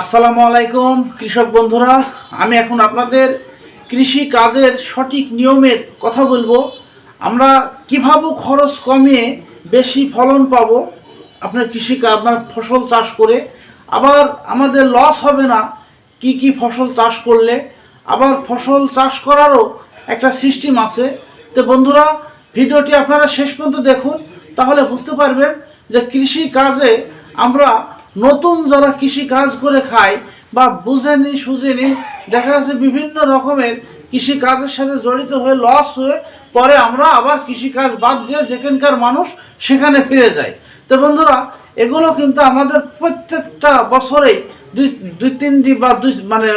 আসসালামু আলাইকুম, কৃষক বন্ধুরা। আমি এখন আপনাদের কৃষি কাজের সঠিক নিয়মের কথা বলব। আমরা কীভাবে খরচ কমিয়ে বেশি ফলন পাব, আপনার কৃষি আপনার ফসল চাষ করে। আবার আমাদের লস হবে না, কি কি ফসল চাষ করলে। আবার ফসল চাষ করারও একটা সিস্টেম আছে। তো বন্ধুরা, ভিডিওটি আপনারা শেষ পর্যন্ত দেখুন, তাহলে বুঝতে পারবেন যে কৃষি কাজে আমরা নতুন যারা কৃষি কাজ করে খায় বা বুঝেনি, সুঝেনি, দেখা যাচ্ছে বিভিন্ন রকমের কৃষি কাজের সাথে জড়িত হয়ে লস হয়ে পরে আমরা আবার কৃষি কাজ বাদ দিয়ে যেখানকার মানুষ সেখানে ফিরে যায়। তো বন্ধুরা, এগুলো কিন্তু আমাদের প্রত্যেকটা বছরেই দুই দুই তিনটি বা দুই মানে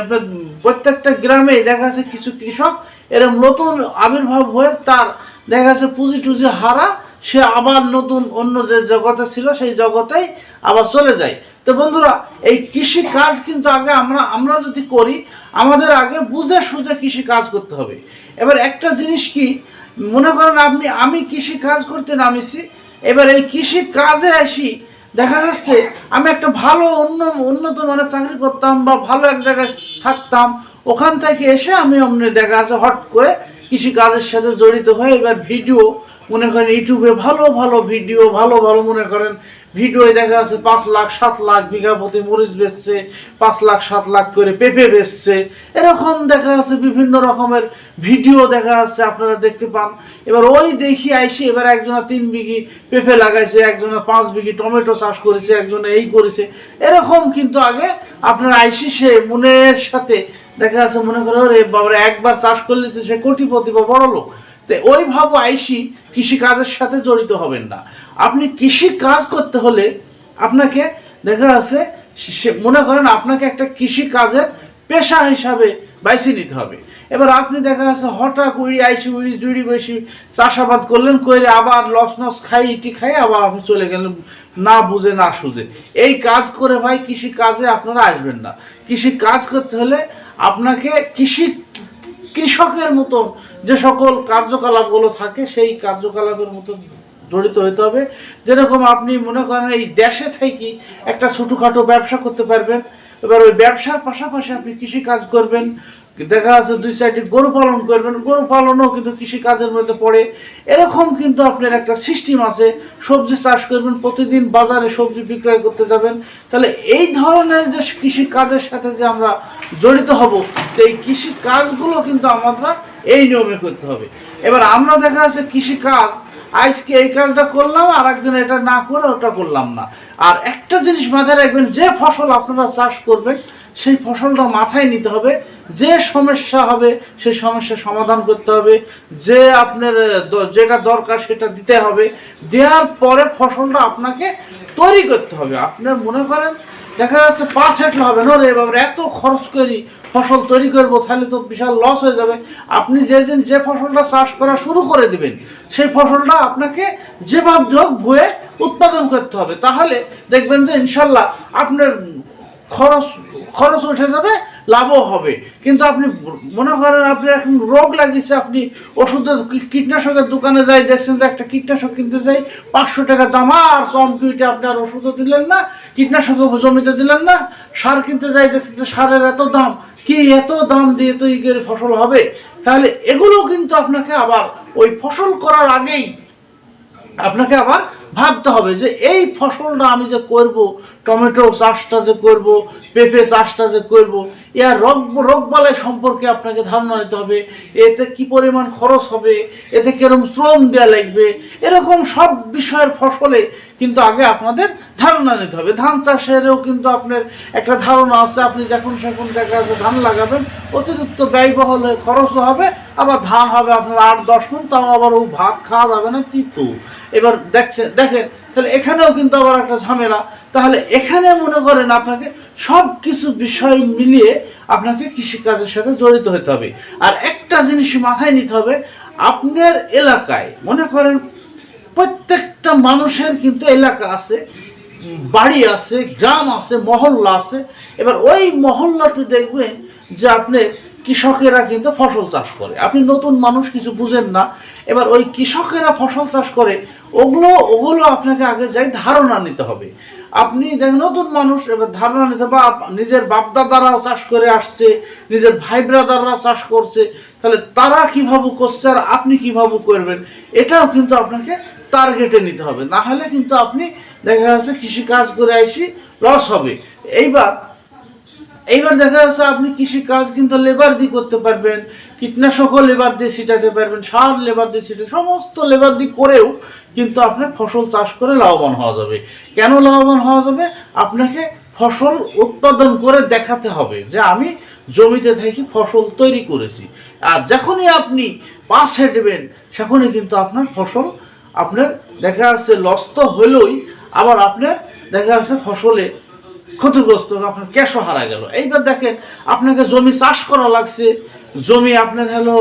প্রত্যেকটা গ্রামেই দেখা যাচ্ছে কিছু কৃষক এরকম নতুন আবির্ভাব হয়ে তার দেখা যাচ্ছে পুঁজি টুজি হারা সে আবার নতুন অন্য যে জগতে ছিল, সেই জগতেই আবার চলে যায়। তো বন্ধুরা, এই কৃষি কাজ কিন্তু আগে আমরা আমরা যদি করি, আমাদের আগে বুঝে সুঝে কৃষি কাজ করতে হবে। এবার একটা জিনিস কি, মনে করেন আপনি, আমি কৃষি কাজ করতে নামিছি, এবার এই কৃষি কাজে আসি, দেখা যাচ্ছে আমি একটা ভালো অন্য, উন্নত মানের চাকরি করতাম বা ভালো এক জায়গায় থাকতাম, ওখান থেকে এসে আমি অমনি দেখা যাচ্ছে হট করে কৃষি কাজের সাথে জড়িত হয়ে এবার ভিডিও মনে করেন ইউটিউবে ভালো ভালো ভিডিও, ভালো ভালো মনে করেন ভিডিওয়ে দেখা যাচ্ছে পাঁচ লাখ, সাত লাখ বিঘা প্রতি মরিচ বেচছে, পাঁচ লাখ, সাত লাখ করে পেঁপে বেচছে। এরকম দেখা যাচ্ছে বিভিন্ন রকমের ভিডিও দেখা যাচ্ছে, আপনারা দেখতে পান। এবার ওই দেখি আইসি, এবার একজনা তিন বিঘি পেঁপে লাগাইছে, একজনা পাঁচ বিঘি টমেটো চাষ করেছে, একজনে এই করেছে। এরকম কিন্তু আগে আপনার আইসি, সে মনের সাথে দেখা যাচ্ছে মনে করো রে বাবার, একবার চাষ করলে তো সে কোটিপতি বা বড় লোক। তো ওইভাবে আইসি কৃষি কাজের সাথে জড়িত হবেন না। আপনি কৃষি কাজ করতে হলে আপনাকে দেখা যাচ্ছে, সে- মনে করেন আপনাকে একটা কৃষি কাজের পেশা হিসাবে বাইছে নিতে হবে। এবার আপনি দেখা যাচ্ছে হঠাৎ উড়ি আইসি উড়ি জুড়ি বসি চাষাবাদ করলেন করে আবার লস নস খাই, ইটি খাই, আবার আপনি চলে গেলেন, না বুঝে, না সুঝে। এই কাজ করে ভাই কৃষি কাজে আপনারা আসবেন না। কৃষি কাজ করতে হলে আপনাকে কৃষি কৃষকের মতো যে সকল কার্যকলাপগুলো থাকে, সেই কার্যকলাপের মতো জড়িত হতে হবে। যেরকম আপনি মনে করেন এই দেশে থেকে একটা ছোটোখাটো ব্যবসা করতে পারবেন। এবার ওই ব্যবসার পাশাপাশি আপনি কৃষি কাজ করবেন। দেখা যাচ্ছে দুই সাইডে গরু পালন করবেন, গরু পালনও কিন্তু কৃষি কাজের মধ্যে পড়ে। এরকম কিন্তু আপনার একটা সিস্টেম আছে, সবজি চাষ করবেন, প্রতিদিন বাজারে সবজি বিক্রয় করতে যাবেন। তাহলে এই ধরনের যে কৃষি কাজের সাথে যে আমরা জড়িত হব, তো এই কৃষি কাজগুলো কিন্তু আমরা এই নিয়মে করতে হবে। এবার আমরা দেখা যাচ্ছে কৃষি কাজ আজকে এই কাজটা করলাম, আর একদিন এটা না করে ওটা করলাম না। আর একটা জিনিস মাথায় রাখবেন, যে ফসল আপনারা চাষ করবেন, সেই ফসলটা মাথায় নিতে হবে। যে সমস্যা হবে, সেই সমস্যার সমাধান করতে হবে। যে আপনার যেটা দরকার সেটা দিতে হবে। দেওয়ার পরে ফসলটা আপনাকে তৈরি করতে হবে। আপনার মনে করেন দেখা যাচ্ছে পাঁচ হেট হবে। না রে বাবার, এত খরচ করি, ফসল তৈরি করব, তাহলে তো বিশাল লস হয়ে যাবে। আপনি যে দিন যে ফসলটা চাষ করা শুরু করে দিবেন, সেই ফসলটা আপনাকে যেভাবে হোক ভুয়ে উৎপাদন করতে হবে। তাহলে দেখবেন যে ইনশাল্লাহ আপনার খরচ খরচ উঠে যাবে লাভও হবে। কিন্তু আপনি মনে করেন আপনি এখন রোগ লাগিয়েছে, আপনি ওষুধের কীটনাশকের দোকানে যাই, দেখছেন যে একটা কীটনাশক কিনতে যাই, পাঁচশো টাকা দাম, আর চমকিউটে আপনি আর ওষুধও দিলেন না কীটনাশকও জমিতে দিলেন না, সার কিনতে যাই, দেখছেন যে সারের এত দাম, কি এত দাম দিয়ে তো এই করে ফসল হবে? তাহলে এগুলো কিন্তু আপনাকে আবার ওই ফসল করার আগেই আপনাকে আবার ভাবতে হবে যে এই ফসলটা আমি যে করব, টমেটো চাষটা যে করব, পেঁপে চাষটা যে করব এর রোগ, রোগবালাই সম্পর্কে আপনাকে ধারণা নিতে হবে, এতে কি পরিমাণ খরচ হবে, এতে কীরকম শ্রম দেওয়া লাগবে, এরকম সব বিষয়ের ফসলে কিন্তু আগে আপনাদের ধারণা নিতে হবে। ধান চাষেরও কিন্তু আপনার একটা ধারণা আছে, আপনি যখন সেখন দেখা আছে ধান লাগাবেন, অতিরিক্ত ব্যয়বহুল হয়ে খরচও হবে, আবার ধান হবে আপনার আট, দশ মন, তাও আবার ও ভাত খাওয়া যাবে না তিতু এবার দেখছেন দেখেন, তাহলে এখানেও কিন্তু আবার একটা ঝামেলা। তাহলে এখানে মনে করেন আপনাকে সব কিছু বিষয় মিলিয়ে আপনাকে কৃষিকাজের সাথে জড়িত হতে হবে। আর একটা জিনিস মাথায় নিতে হবে, আপনার এলাকায় মনে করেন প্রত্যেকটা মানুষের কিন্তু এলাকা আছে, বাড়ি আছে, গ্রাম আছে, মহল্লা আছে। এবার ওই মহল্লাতে দেখবেন যে আপনি কৃষকেরা কিন্তু ফসল চাষ করে। আপনি নতুন মানুষ, কিছু বুঝেন না। এবার ওই কৃষকেরা ফসল চাষ করে, ওগুলো ওগুলো আপনাকে আগে যাই ধারণা নিতে হবে। আপনি দেখেন, নতুন মানুষ এবার ধারণা নিতে বা নিজের বাপদাদারাও চাষ করে আসছে, নিজের ভাই ব্রাদাররা চাষ করছে, তাহলে তারা কীভাবে করছে আর আপনি কীভাবে করবেন, এটাও কিন্তু আপনাকে টার্গেটে নিতে হবে। না হলে কিন্তু আপনি দেখা যাচ্ছে কৃষি কাজ করে আইসি লস হবে। এইবার এইবার দেখা যাচ্ছে আপনি কৃষি কাজ কিন্তু লেবার দিয়ে করতে পারবেন কীটনাশকও লেবার দিয়ে ছিটাতে পারবেন, সার লেবার দিয়ে ছিটাতে সমস্ত লেবার দিয়ে করেও কিন্তু আপনার ফসল চাষ করে লাভবান হওয়া যাবে। কেন লাভবান হওয়া যাবে? আপনাকে ফসল উৎপাদন করে দেখাতে হবে যে আমি জমিতে থেকে ফসল তৈরি করেছি। আর যখনই আপনি পাশ হেঁটবেন সেখনই কিন্তু আপনার ফসল আপনার দেখা যাচ্ছে লস তো হলেই আবার আপনার দেখা যাচ্ছে ফসলে ক্ষতিগ্রস্ত, আপনার ক্যাশও হারা গেল। এইবার দেখেন, আপনাকে জমি চাষ করা লাগছে, জমি আপনার হলো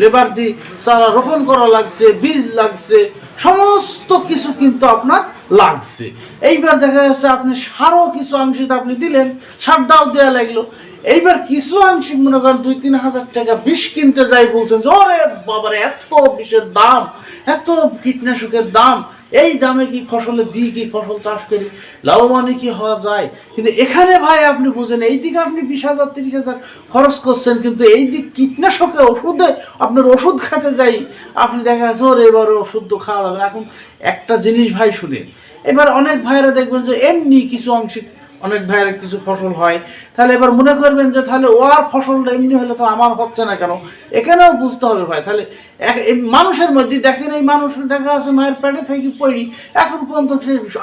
লেবার দিয়ে চারা রোপণ করা লাগছে, বীজ লাগছে, সমস্ত কিছু কিন্তু আপনার লাগছে। এইবার দেখা যাচ্ছে আপনি সারও কিছু আংশিক আপনি দিলেন, সারটাও দেওয়া লাগল। এইবার কিছু আংশিক, মনে করেন দুই তিন হাজার টাকা বিষ কিনতে যাই বলছেন যে, ওরে বাবারে, এত বিষের দাম, এত কীটনাশকের দাম এই দামে কি ফসলের দিয়ে কি ফসল চাষ করি? লাভবানই কি হওয়া যায়? কিন্তু এখানে ভাই আপনি বুঝেন, এই দিকে আপনি বিশ হাজার, তিরিশ হাজার খরচ করছেন, কিন্তু এই দিক কীটনাশকে ওষুধে আপনার ওষুধ খেতে যাই, আপনি দেখা যাচ্ছে, ওর এবার ওষুধ তো খাওয়া যাবে এখন একটা জিনিস ভাই শুনে এবার অনেক ভাইরা দেখবেন যে এমনি কিছু আংশিক অনেক ভাইয়ের কিছু ফসল হয়। তাহলে এবার মনে করবেন যে তাহলে ও আর ফসলটা এমনি হলে তো আমার হচ্ছে না কেন? এখানেও বুঝতে হবে ভাই, তাহলে মানুষের মধ্যে দেখেন এই মানুষ দেখা আছে মায়ের পেটে থেকে পড়ি, এখন পর্যন্ত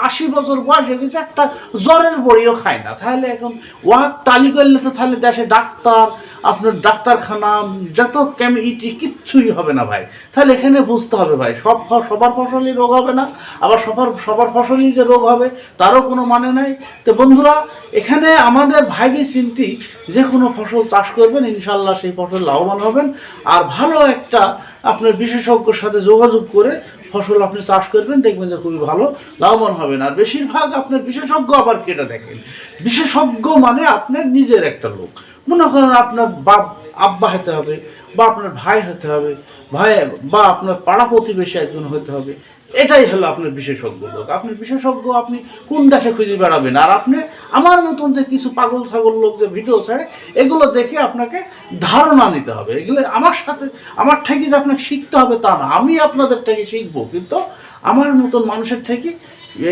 আশি বছর বয়স হয়ে গেছে, একটা জ্বরের বড়িও খায় না। তাহলে এখন ওয়াক টালি করলে তো তাহলে দেশে ডাক্তার আপনার ডাক্তারখানা, যত কেমিটি কিচ্ছুই হবে না ভাই। তাহলে এখানে বুঝতে হবে ভাই, সব সবার ফসলই রোগ হবে না, আবার সবার সবার ফসলই যে রোগ হবে, তারও কোনো মানে নাই। তো বন্ধুরা, এখানে আমাদের ভাইবি চিন্তি যে কোনো ফসল চাষ করবেন ইনশাল্লাহ সেই ফসল লাভবান হবেন। আর ভালো একটা আপনার বিশেষজ্ঞর সাথে যোগাযোগ করে ফসল আপনি চাষ করবেন, দেখবেন যে খুবই ভালো, লাভবান হবেন। আর বেশিরভাগ আপনার বিশেষজ্ঞ আবার কেটে দেখেন। বিশেষজ্ঞ মানে আপনার নিজের একটা লোক। মনে করেন আপনার বাপ, আব্বা হতে হবে, বা আপনার ভাই হতে হবে, ভাই বা আপনার পাড়া প্রতিবেশী একজন হতে হবে। এটাই হলো আপনার বিশেষজ্ঞ লোক। আপনার বিশেষজ্ঞ আপনি কোন দেশে খুঁজে বেড়াবেন? আর আপনি আমার মতন যে কিছু পাগল ছাগল লোক যে ভিডিও ছাড়ে, এগুলো দেখে আপনাকে ধারণা নিতে হবে। এগুলো আমার সাথে, আমার থেকে যে আপনাকে শিখতে হবে তা না। আমি আপনাদের থেকে শিখব, কিন্তু আমার মতন মানুষের থেকে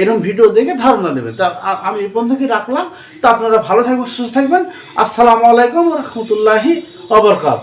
এরকম ভিডিও দেখে ধারণা নেবেন। তা আমি এই পর্যন্ত রাখলাম। তা আপনারা ভালো থাকবেন, সুস্থ থাকবেন। আসসালামু আলাইকুম রহমতুল্লাহি অবরকাত